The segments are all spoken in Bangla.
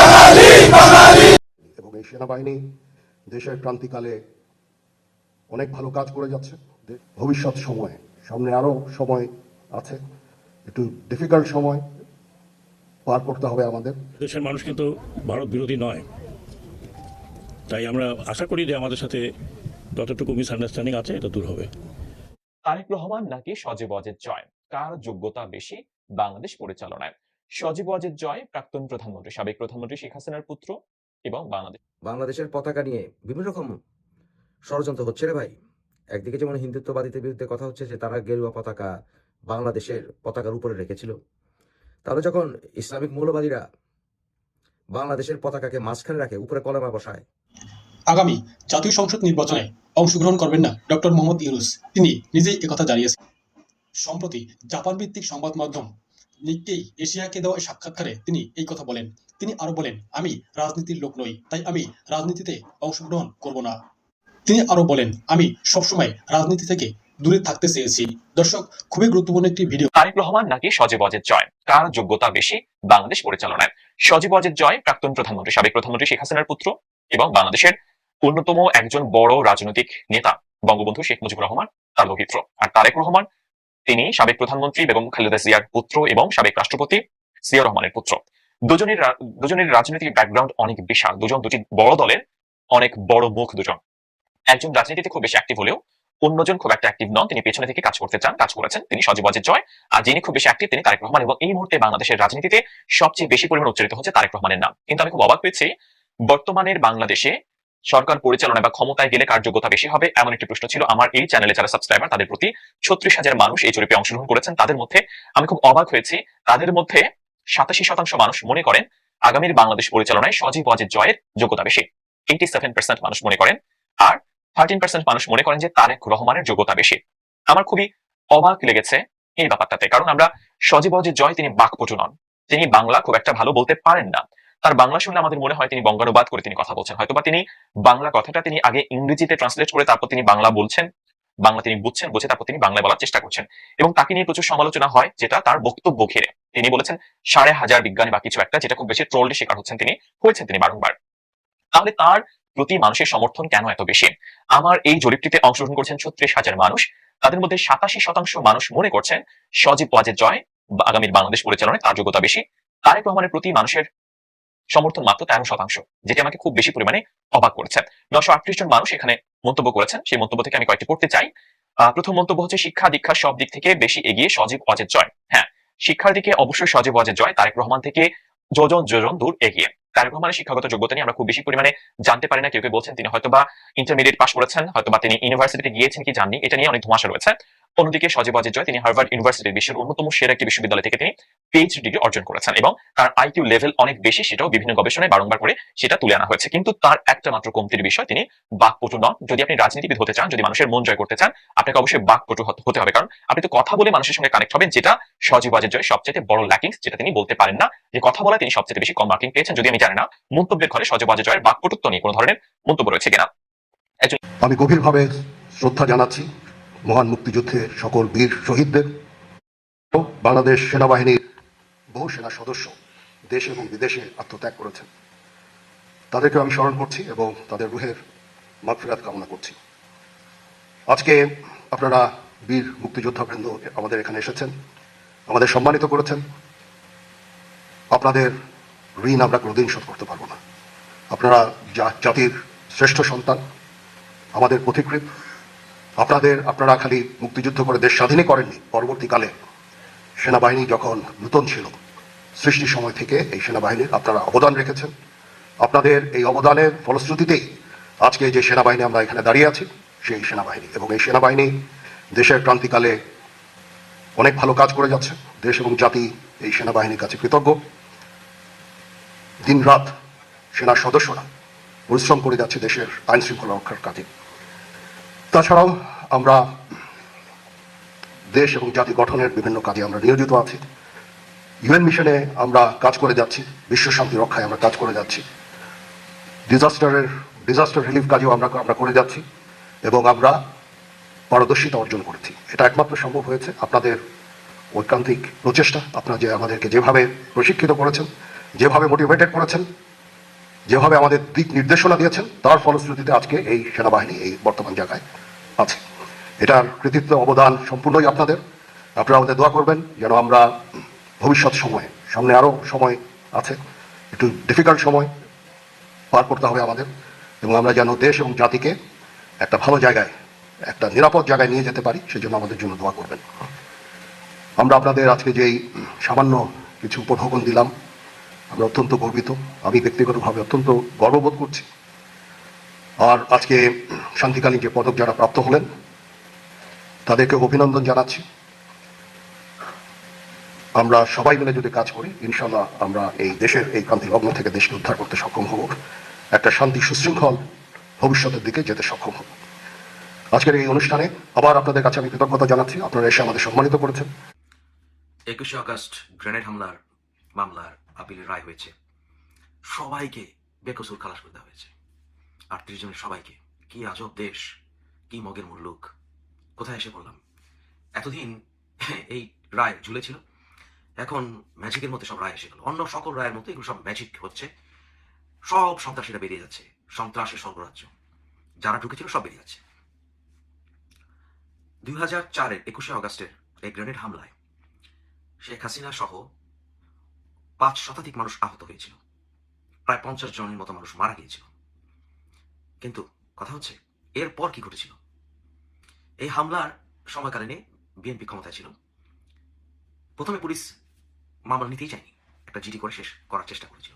আর এবং এই সেনাবাহিনী দেশের ক্রান্তিকালে অনেক ভালো কাজ করে যাচ্ছে। ভবিষ্যৎ সময়ে, সামনে আরও সময় আছে। একটু ডিফিকাল্ট সময় পার করতে হবে আমাদের। দেশের মানুষ কিন্তু ভারত বিরোধী নয়। তাই আমরা আশা করি যে আমাদের সাথে যতটুকু মিসআন্ডারস্ট্যান্ডিং আছে এটা দূর হবে। তারেক রহমান নাকি সজীব ওয়াজেদ জয়? কার যোগ্যতা বেশি? বাংলাদেশ পরিচালনায়। সজীব ওয়াজেদ জয় প্রাক্তন প্রধানমন্ত্রী সাবেক প্রধানমন্ত্রী শেখ হাসিনার পুত্র এবং বাংলাদেশ বাংলাদেশের পতাকা নিয়ে বিভিন্ন রকম ষড়যন্ত্র হচ্ছে রে ভাই। একদিকে যেমন হিন্দুত্ববাদীদের বিরুদ্ধে কথা হচ্ছে যে তারা গেরুয়া পতাকা বাংলাদেশের পতাকার উপরে রেখেছিল। তাহলে যখন ইসলামিক মৌলবাদীরা বাংলাদেশের পতাকাকে মাঝখানে রাখে উপরে কলমা বসায়। আগামী জাতীয় সংসদ নির্বাচনে অংশগ্রহণ করবেন না, ডক্টর মোহাম্মদ ইউনুস। তিনি নিজেই একথা জানিয়েছেন। সম্প্রতি জাপান ভিত্তিক সংবাদ মাধ্যম নিককেই এশিয়াকে দেওয়া সাক্ষাৎকারে তিনি এই কথা বলেন। তিনি আরও বলেন, আমি রাজনীতির লোক নই, তাই আমি রাজনীতিতে অংশগ্রহণ করব না। তিনি আরও বলেন, আমি সবসময় রাজনীতি থেকে দূরে থাকতে চেয়েছি। দর্শক, খুবই গুরুত্বপূর্ণ একটি ভিডিও। তারেক রহমান নাকি সজীব ওয়াজেদ জয়? কার যোগ্যতা বেশি? বাংলাদেশ পরিচালনায়। সজীব ওয়াজেদ জয়, প্রাক্তন প্রধানমন্ত্রী, সাবেক প্রধানমন্ত্রী শেখ হাসিনার পুত্র এবং বাংলাদেশের অন্যতম একজন বড় রাজনৈতিক নেতা বঙ্গবন্ধু শেখ মুজিবুর রহমান, তার লৌহিত্র আর তারেক রহমান, তিনি সাবেক প্রধানমন্ত্রী বেগম খালেদা জিয়ার পুত্র এবং সাবেক রাষ্ট্রপতি জিয়া রহমানের পুত্র। দুজনের দুজনের রাজনৈতিক ব্যাকগ্রাউন্ড অনেক বিশাল। দুজন দুটি বড় দলের, অনেক বড় মুখ দুজন। একজন রাজনীতিতে খুব বেশি অ্যাক্টিভ হলেও অন্যজন খুব একটা অ্যাক্টিভ নন। তিনি পেছনে থেকে কাজ করতে চান, কাজ করেছেন। তিনি সজীব ওয়াজেদ জয়। আর যিনি খুব বেশি অ্যাক্টিভ তিনি তারেক রহমান এবং এই মুহূর্তে বাংলাদেশের রাজনীতিতে সবচেয়ে বেশি পরিমাণ উচ্চারিত হচ্ছে তারেক রহমানের নাম। কিন্তু আমি খুব অবাক হয়েছি, বর্তমানের বাংলাদেশে সরকার পরিচালনা বা ক্ষমতায় গেলে কার যোগ্যতা বেশি হবে, এমন একটি প্রশ্ন ছিল। আমার এই চ্যানেলে যারা সাবস্ক্রাইবার তাদের প্রতি ছত্রিশ হাজার মানুষ এই জরিপে অংশগ্রহণ করেছেন। তাদের মধ্যে আমি খুব অবাক হয়েছি। তাদের মধ্যে সাতাশি শতাংশ মানুষ মনে করেন আগামীর বাংলাদেশ পরিচালনায় সজীব ওয়াজেদ জয়ের যোগ্যতা বেশি। এইটি সেভেন মানুষ মনে করেন আর থার্টিন পার্সেন্ট মানুষ মনে করেন যে তারেক রহমানের যোগ্যতা বেশি। আমার খুবই অবাক লেগেছে এই ব্যাপারটাতে। কারণ আমরা সজীব ওয়াজেদ জয়, তিনি বাকপটু নন। তিনি বাংলা খুব একটা ভালো বলতে পারেন না। তার বাংলা শুনলে আমাদের মনে হয় তিনি বঙ্গানুবাদ করে তিনি কথা বলছেন। হয়তোবা তিনি বাংলা কথাটা তিনি আগে ইংরেজিতে ট্রান্সলেট করে তারপর তিনি বাংলা বলছেন, বাংলা তিনি বুঝছেন, বুঝে তারপর তিনি বাংলায় বলার চেষ্টা করছেন। এবং তাকে নিয়ে প্রচুর সমালোচনা হয়, যেটা তার বক্তব্য ঘিরে। তিনি বলেছেন, সাড়ে হাজার বিজ্ঞানী বা কিছু একটা যেটা খুব বেশি ট্রোলের শিকার হচ্ছেন তিনি, হয়েছেন তিনি বারংবার। তাহলে তার প্রতি মানুষের সমর্থন কেন এত বেশি? আমার এই জরিপটিতে অংশগ্রহণ করছেন ছত্রিশ হাজার মানুষ। তাদের মধ্যে সাতাশি শতাংশ মানুষ মনে করছেন, সজীব ওয়াজেদ জয় আগামীর বাংলাদেশ পরিচালনায় তার যোগ্যতা বেশি। তারেক রহমানের প্রতি মানুষের সমর্থন মাত্র তেরো শতাংশ, যেটি আমাকে খুব বেশি পরিমাণে অবাক করেছে। নশো আটত্রিশ জন মানুষ এখানে মন্তব্য করেছেন, সেই মন্তব্য থেকে আমি কয়েকটি পড়তে চাই। প্রথম মন্তব্য হচ্ছে, শিক্ষা দীক্ষা সব দিক থেকে বেশি এগিয়ে সজীব অজের জয়। হ্যাঁ শিক্ষার দিকে অবশ্যই সজীব অজের জয়, তারেক রহমান থেকে যোজন যোজন দূর এগিয়ে। তারেক রহমানের শিক্ষাগত যোগ্যতা নিয়ে আমরা খুব বেশি পরিমাণে জানতে পারি না। কেউ কেউ বলছেন তিনি হয়তোবা ইন্টারমিডিয়েট পাস করেছেন, হয়তোবা তিনি ইউনিভার্সিটিতে গিয়েছেন, কি জাননি? এটা নিয়ে অনেক ধোঁয়াশা রয়েছে। অন্যদিকে সজীব অজেদ জয়, তিনি হার্ভার্ড ইউনিভার্সিটির বিশ্বের অন্যতম সেরা একটি বিশ্ববিদ্যালয় থেকে তিনি পিএইচডি ডিগ্রি অর্জন করেছেন এবং তার আইকিউ লেভেল অনেক বেশি, সেটাও বিভিন্ন গবেষণায় বারংবার করে সেটা তুলে আনা হয়েছে। কিন্তু তার একটা মাত্র কমতির বিষয়, তিনি বাকপটু নন। যদি আপনি রাজনীতিবিদ হতে চান, যদি মানুষের মন জয় করতে চান, আপনাকে অবশ্যই বাকপটু হতে হবে। কারণ আপনি তো কথা বলে মানুষের সঙ্গে কানেক্ট হবেন, যেটা সজীব অজেদ জয় সবচেয়ে বড় ল্যাকিংস যেটা তিনি বলতে পারেন না। যে কথা বলা তিনি সবচেয়ে বেশি কম মার্কিং পেয়েছেন। যদি আমি জানি না মন্তব্যের ঘরে সজীব অজেদ জয়ের বাকপটুত্ব নিয়ে কোনো ধরনের মন্তব্য রয়েছে কিনা। আমি গভীরভাবে শ্রদ্ধা জানাচ্ছি মহান মুক্তিযুদ্ধের সকল বীর শহীদদের। বাংলাদেশ সেনাবাহিনীর বহু সেনা সদস্য দেশ এবং বিদেশে আত্মত্যাগ করেছেন। তাদেরকে আমি স্মরণ করছি এবং তাদের রুহের মাগফিরাত কামনা করছি। আজকে আপনারা বীর মুক্তিযোদ্ধা মুক্তিযোদ্ধাবৃন্দ আমাদের এখানে এসেছেন, আমাদের সম্মানিত করেছেন। আপনাদের ঋণ আমরা কোনোদিন শোধ করতে পারব না। আপনারা জা- জাতির শ্রেষ্ঠ সন্তান, আমাদের পথিকৃত আপনাদের, আপনারা খালি মুক্তিযুদ্ধ করে দেশ স্বাধীনই করেননি। পরবর্তীকালে সেনাবাহিনী যখন নূতন ছিল, সৃষ্টির সময় থেকে এই সেনাবাহিনীর আপনারা অবদান রেখেছেন। আপনাদের এই অবদানের ফলশ্রুতিতেই আজকে যে সেনাবাহিনী আমরা এখানে দাঁড়িয়ে আছি, সেই সেনাবাহিনী। এবং এই সেনাবাহিনী দেশের ক্রান্তিকালে অনেক ভালো কাজ করে যাচ্ছে। দেশ এবং জাতি এই সেনাবাহিনীর কাছে কৃতজ্ঞ। দিনরাত সেনার সদস্যরা পরিশ্রম করে যাচ্ছে দেশের আইন শৃঙ্খলা রক্ষার কাজে। তাছাড়াও আমরা দেশ এবং জাতি গঠনের বিভিন্ন কাজে আমরা নিয়োজিত আছি। ইউএন মিশনে আমরা কাজ করে যাচ্ছি, বিশ্ব শান্তি রক্ষায় আমরা কাজ করে যাচ্ছি। ডিজাস্টারের, ডিজাস্টার রিলিফ কাজেও আমরা আমরা করে যাচ্ছি এবং আমরা পারদর্শিতা অর্জন করেছি। এটা একমাত্র সম্ভব হয়েছে। আপনাদের ঐকান্তিক প্রচেষ্টা, আপনারা যে আমাদেরকে যেভাবে প্রশিক্ষিত করেছেন যেভাবে মোটিভেটেড করেছেন, যেভাবে আমাদের দিক নির্দেশনা দিয়েছেন, তার ফলশ্রুতিতে আজকে এই সেনাবাহিনী এই বর্তমান জায়গায় আছে। এটার কৃতিত্ব, অবদান সম্পূর্ণই আপনাদের। আপনারা আমাদের দোয়া করবেন যেন আমরা ভবিষ্যৎ সময়ে, সামনে আরও সময় আছে, একটু ডিফিকাল্ট সময় পার করতে হবে আমাদের, এবং আমরা যেন দেশ এবং জাতিকে একটা ভালো জায়গায়, একটা নিরাপদ জায়গায় নিয়ে যেতে পারি, সেজন্য আমাদের জন্য দোয়া করবেন। আমরা আপনাদের আজকে যেই সামান্য কিছু উপঢৌকন দিলাম আমরা অত্যন্ত গর্বিত। আমি ব্যক্তিগতভাবে অত্যন্ত গর্ববোধ করছি। আর আজকে শান্তিকালীন যে পদক যারা প্রাপ্ত হলেন, তাদেরকে অভিনন্দন জানাচ্ছি। আমরা সবাই মিলে যদি কাজ করি ইনশাল্লাহ আমরা এই দেশের এই ক্রান্তি লগ্ন থেকে দেশকে উদ্ধার করতে সক্ষম হব। একটা শান্তি সুশৃঙ্খল ভবিষ্যতের দিকে যেতে সক্ষম হব। আজকের এই অনুষ্ঠানে আবার আপনাদের কাছে আমি কৃতজ্ঞতা জানাচ্ছি। আপনারা এসে আমাদের সম্মানিত করেছেন। একুশে আগস্ট গ্রেনেড হামলার মামলার আপিলের রায় হয়েছে। সবাইকে বেকসুর খালাস করে দেওয়া হয়েছে। আটত্রিশ জনের সবাইকে, কি আজব দেশ, কি মগের মুল্লুক কোথায় এসে বললাম এতদিন এই রায় ঝুলেছিল। এখন ম্যাজিকের মধ্যে সব রায় এসে গেল। অন্য সকল রায়ের মতো এগুলো সব ম্যাজিক হচ্ছে। সব সন্ত্রাসীরা বেরিয়ে যাচ্ছে। সন্ত্রাসের স্বর্গরাজ্য। যারা ঢুকেছিল সব বেরিয়ে যাচ্ছে। দুই হাজার চারের একুশে আগস্টের এই গ্রেনেড হামলায় শেখ হাসিনা সহ পাঁচ শতাধিক মানুষ আহত হয়েছিল। প্রায় পঞ্চাশ জনের মতো মানুষ মারা গিয়েছিল। কিন্তু কথা হচ্ছে, এরপর কি ঘটেছিল? এই হামলার সময়কালীনে বিএনপি ক্ষমতায় ছিল। প্রথমে পুলিশ মামলা নিতেই চায়নি, একটা জিডি করে শেষ করার চেষ্টা করেছিল।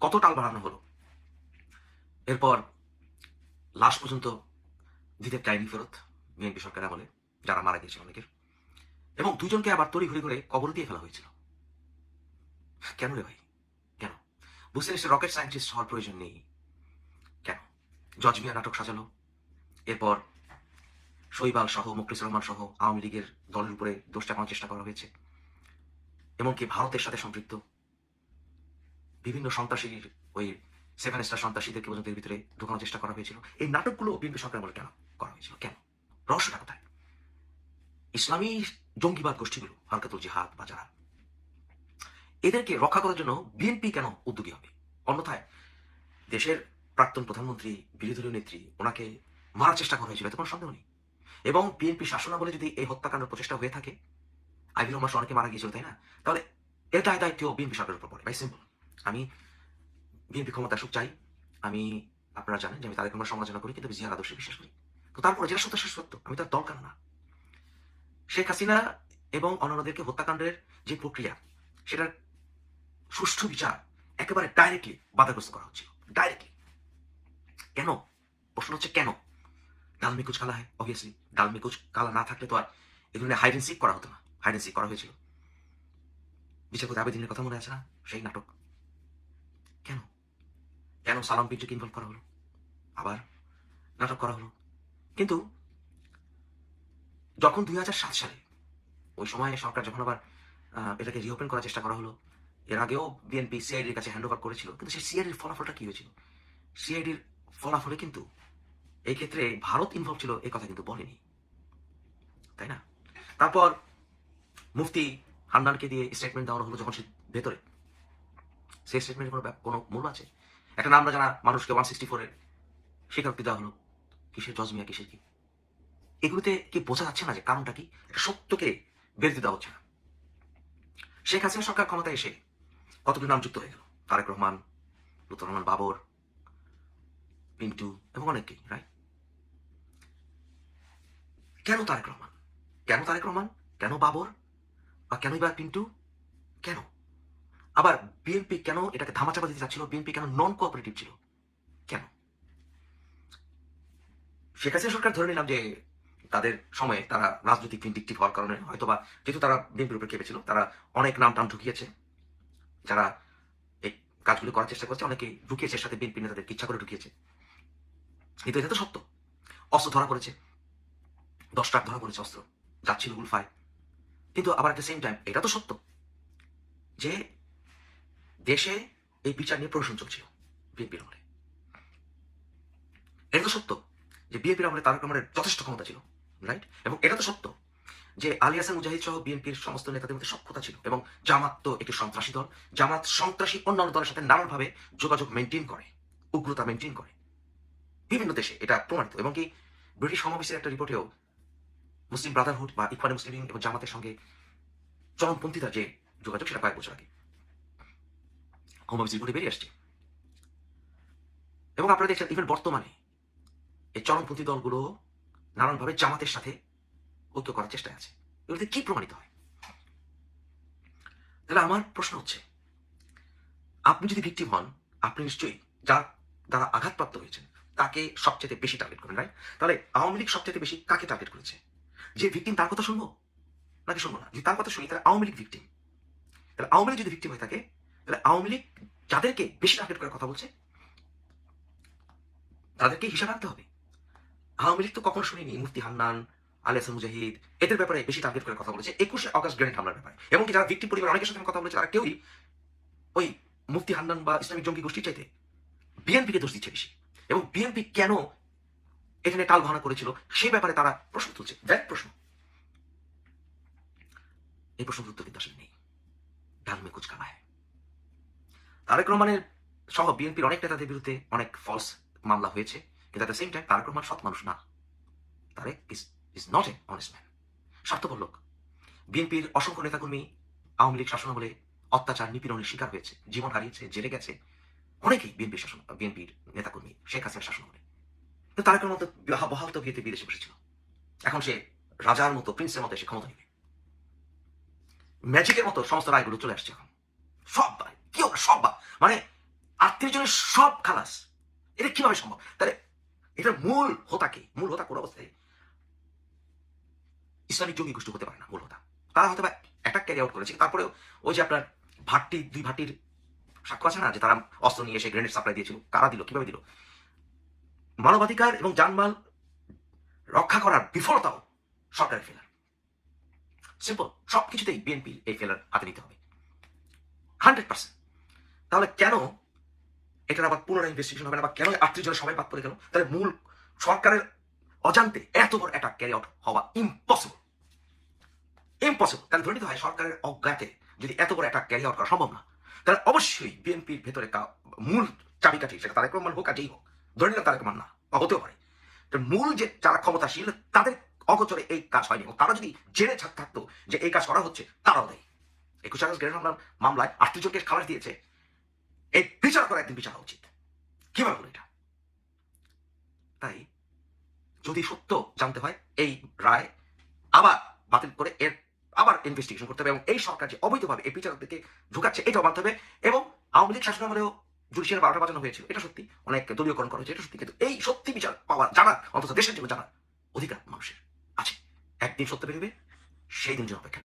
কত টাল বাড়ানো হলো? এরপর লাশ পর্যন্ত দিতে চায়নি ফেরত বিএনপি সরকার আমলে, যারা মারা গিয়েছিল অনেকের। এবং দুজনকে আবার তড়ি ঘুরে ঘুরে কবর দিয়ে ফেলা হয়েছিল। কেন রে ভাই? কেন? বুঝতে এসে রকেট সায়েন্টিস্ট হওয়ার প্রয়োজন নেই। কেন? জজ মিয়া নাটক সাজালো। এরপর শৈবাল সহ, মুখলিস রহমান সহ আওয়ামী লীগের দলের উপরে দোষ চাপানোর চেষ্টা করা হয়েছে। এমনকি ভারতের সাথে সম্পৃক্ত। বিভিন্ন সন্ত্রাসীর ওই সেভেন স্টার সন্ত্রাসীদেরকে পর্যন্ত ভিতরে ঢোকানোর চেষ্টা করা হয়েছিল। এই নাটকগুলো বিএনপি সরকার বলে কেন করা হয়েছিল? কেন? রহস্যটা কোথায়? ইসলামী জঙ্গিবাদ গোষ্ঠীগুলো, হালকাতুল জিহাদ বা যারা এদেরকে রক্ষা করার জন্য বিএনপি কেন উদ্যোগী হবে? অন্যথায় দেশের প্রাক্তন প্রধানমন্ত্রী, বিরোধী দলীয় নেত্রী, ওনাকে মারার চেষ্টা করা হয়েছিল, এতে কোনো সন্দেহ নেই। এবং বিএনপি শাসনাবলে যদি এই হত্যাকাণ্ডের প্রচেষ্টা হয়ে থাকে আইবিল রহমান অনেকে মারা গিয়েছিল, তাই না? তাহলে এটা দায়িত্ব বিএনপি সরকারের উপর পড়ে ভাই সিম্পল আমি বিএনপি ক্ষমতা সুখ চাই, আমি, আপনারা জানেন যে আমি তাদের আমরা সমালোচনা করি, কিন্তু জিয়ার আদর্শে বিশ্বাস করি। তো তারপরে যেটা সত্য সত্য, আমি তার দরকার না? শেখ হাসিনা এবং অন্যান্যদেরকে হত্যাকাণ্ডের যে প্রক্রিয়া, সেটার সুষ্ঠু বিচার একেবারে ডাইরেক্টলি বাধাগ্রস্ত করা হচ্ছিল। ডাইরেক্টলি কেন? প্রশ্ন হচ্ছে কেন? ডাল মে কুচ কালা হয় অবভিয়াসলি ডাল মে কুচ কালা না থাকলে তো আর এগুলো হাইড এন্ড সিক করা হতো না। হাইড সিক করা হয়েছিল। বিচারপতি আবেদিনের কথা মনে আছে না? সেই নাটক। কেন? কেন সালাম পিন্টুকে ইনভলভ করা হলো? আবার নাটক করা হলো। কিন্তু যখন দুই হাজার সাত সালে ওই সময় সরকার যখন আবার এটাকে রিওপেন করার চেষ্টা করা হলো এর আগেও বিএনপি সিআইডির কাছে হ্যান্ড ওভার করেছিল, কিন্তু সেই সিআইডির ফলাফলটা কি হয়েছিল? সিআইডির ফলাফলে কিন্তু এই ক্ষেত্রে ভারত ইনভলভ ছিল এই কথা কিন্তু বলেনি। তাই না? তারপর মুফতি হান্নানকে দিয়ে স্টেটমেন্ট দেওয়া হলো যখন সে ভেতরে। সেই স্টেটমেন্টের কোনো কোনো মূল্য আছে? একটা নাম জানা মানুষকে ওয়ান সিক্সটি ফোরের স্বীকারোক্তি দেওয়া হলো। কিসের জজমিয়া কিসের কি? এগুলোতে কি বোঝা যাচ্ছে না যে কারণটা কি? সত্যকে বেরতে দেওয়া হচ্ছে না। শেখ হাসিনা সরকার ক্ষমতায় এসে কতগুলো নাম যুক্ত হয়ে গেল? তারেক রহমান লুতুর রহমান বাবর, পিন্টু এবং অনেকেই রাইট কেন তারেক রহমান? কেন তারেক রহমান? কেন বাবর? বা কেনই বা পিন্টু? কেন? আবার বিএনপি কেন এটাকে ধামাচাপা দিতে চাচ্ছিল? বিএনপি কেন নন কোঅপারেটিভ ছিল? কেন? শেখ হাসিনা সরকার ধরে নিলাম যে তাদের সময়ে তারা রাজনৈতিক ভিন্ডিকটিভ হওয়ার কারণে হয়তোবা যেহেতু তারা বিএনপির উপরে খেপেছিল, তারা অনেক নাম টাম ঢুকিয়েছে যারা এই কাজগুলো করার চেষ্টা করছে, অনেকে ঢুকিয়েছে সাথে বিএনপি নেতাদের ইচ্ছা করে ঢুকিয়েছে। কিন্তু এটা তো সত্য। অস্ত্র ধরা পড়েছে। দশ ট্রাক ধরা পড়েছে অস্ত্র। যাচ্ছিল উলফায় কিন্তু আবার at the সেম টাইম এটা তো সত্য যে দেশে এই বিচার নিয়ে প্রশ্ন চলছিল বিএনপির আমলে। এটা তো সত্য যে বিএনপির আমলে তারেক রহমানের যথেষ্ট ক্ষমতা ছিল রাইট এবং এটা তো সত্য। যে আলী হাসান, মুজাহিদ সহ বিএনপির সমস্ত নেতাদের মধ্যে সক্ষতা ছিল এবং জামাত তো একটি সন্ত্রাসী দল। জামাত সন্ত্রাসী অন্যান্য দলের সাথে নানানভাবে যোগাযোগ মেনটেন করে, উগ্রতা মেনটেন করে। বিভিন্ন দেশে এটা প্রমাণিত এবং কি ব্রিটিশ সমাবেশের একটা রিপোর্টেও মুসলিম ব্রাদারহুড বা ইকবানে মুসলিম এবং জামাতের সঙ্গে চরমপন্থীতার যে যোগাযোগ, সেটা কয়েক বছর আগে সমাবেশ রিপোর্টে বেরিয়ে আসছে। এবং আপনারা দেখছেন ইভেন বর্তমানে এই চরমপন্থী দলগুলো নানানভাবে জামাতের সাথে ঐক্য করার চেষ্টায় আছে। এগুলোতে কি প্রমাণিত হয়? তাহলে আমার প্রশ্ন হচ্ছে, আপনি যদি ভিক্টিম হন, আপনি নিশ্চয়ই যার দ্বারা আঘাতপ্রাপ্ত হয়েছেন, তাকে সবচেয়ে বেশি টার্গেট করেন রাইট তাহলে আওয়ামী লীগ সবচেয়ে বেশি কাকে টার্গেট করেছে? যে ভিক্টিম তার কথা শুনব? নাকি শুনব না? যদি তার কথা শুনি, তাহলে আওয়ামী লীগ ভিক্টিম তাহলে আওয়ামী লীগ যদি ভিক্টিম হয়ে থাকে, তাহলে আওয়ামী লীগ যাদেরকে বেশি টার্গেট করার কথা বলছে, তাদেরকে হিসাব রাখতে হবে। আওয়ামী লীগ তো কখনো শুনিনি, মুফতি হান্নান আলী হাসান মুজাহিদ, এদের ব্যাপারে বেশি টার্গেট করে কথা বলেছে। একুশে অগস্ট গ্রেনেড হামলার ব্যাপারে। এবং কি যারা ভিক্টিম পরিবার, অনেকের সাথে কথা বলেছে তারা কেউই ওই মুফতি হান্নান বা ইসলামিক জঙ্গি গোষ্ঠীর চাইতে বিএনপিকে দোষ দিচ্ছে বেশি। এবং বিএনপি কেন এখানে টাল ভাঙা করেছিল, সেই ব্যাপারে তারা প্রশ্ন তুলছে। দেখ প্রশ্ন। এই প্রশ্নের উত্তর কিন্তু আসলে নেই। ডাল মে কুচ তারেক রহমানের সহ বিএনপির অনেক নেতাদের বিরুদ্ধে অনেক ফলস মামলা হয়েছে, কিন্তু at the same time Tarique Rahman সৎ মানুষ না। Tarique is is not a honest man স্বার্থপর লোক। বিএনপির অসংখ্য নেতাকর্মী আওয়ামী লীগ শাসনামলে অত্যাচার নিপীড়নের শিকার হয়েছে, জীবন হারিয়েছে, জেলে গেছে। অনেকেই বিএনপির শাসন, বিএনপির নেতাকর্মী শেখ হাসিনার শাসনামলে কিন্তু তারেকের মতো বহা- বহাল তো বিয়েতে বিদেশে বসেছিল। এখন সে রাজার মতো প্রিন্সের মতো এসে ক্ষমতা নেবে। ম্যাজিকের মতো সমস্ত রায়গুলো চলে আসছে এখন। সব কি সব মানে আত্মীয় জনের সব খালাস। এটা কীভাবে সম্ভব? তাহলে এটার মূল হোতা কি? মূল হোতা কোন অবস্থায় ইসলামিক জঙ্গি গোষ্ঠী হতে পারে না, মূল হোতা তারা হয়তো বা অ্যাটাক ক্যারি আউট করেছে, তারপরেও ওই যে আপনার ভাট্টি, দুই ভাট্টির সাক্ষ্য আছে না, যে তারা অস্ত্র নিয়ে এসে গ্রেনেড সাপ্লাই দিয়েছিল, কারা দিল, কীভাবে দিল? মানবাধিকার এবং জানমাল রক্ষা করার বিফলতাও সরকারের ফেলার সিম্পল সব কিছুতেই বিএনপি এই ফেলার হাতে নিতে হবে। হান্ড্রেড পার্সেন্ট তাহলে কেন এটার আবার পুনরায় ইনভেস্টিগেশন হবে না, বা কেন আত্মীয় জনের সবাই বাদ পড়ে গেল? তাহলে মূল সরকারের অজান্তে এত বড় অ্যাটাক ক্যারি আউট হওয়া ইম্পসিবল ইম্পসিবল তাহলে ধরে নিতে হয় সরকারের অজ্ঞাতে যদি এত বড় অ্যাটাক ক্যারি আউট করা সম্ভব না, তাহলে অবশ্যই বিএনপির ভেতরে মূল চাবিকাঠি, সেটা তারেক রহমান হোক আর যেই হোক, ধরে নিলাম তারেক রহমান না হতেও পারে। মূল যে যারা ক্ষমতাশীল, তাদের অগোচরে এই কাজ হয়নি এবং তারা যদি জেনে থাকতো যে এই কাজ করা হচ্ছে, তারাও দেয়। একুশ আগস্ট গ্রেনেড হামলার মামলায় আটত্রিশ জনকে খালাস দিয়েছে। এই বিচার করা একদিন বিচার উচিত। কীভাবে এটা? তাই যদি সত্য জানতে হয়, এই রায় আবার বাতিল করে এর আবার ইনভেস্টিগেশন করতে হবে এবং এই সরকার যে অবৈধভাবে এই বিচারকদেরকে ঢুকাচ্ছে, এটাও মানতে হবে এবং আওয়ামী লীগ শাসন আমলেও জুডিশিয়াল বারোটা বাজানো হয়েছিল, এটা সত্যি অনেক দলীয়করণ করা হয়েছে, এটা সত্যি। কিন্তু এই সত্যি বিচার পাওয়া জানার, অন্তত দেশের জন্য জানার অধিকার মানুষের আছে। একদিন সত্য বেরোবে, সেই দিন জন্য অপেক্ষা।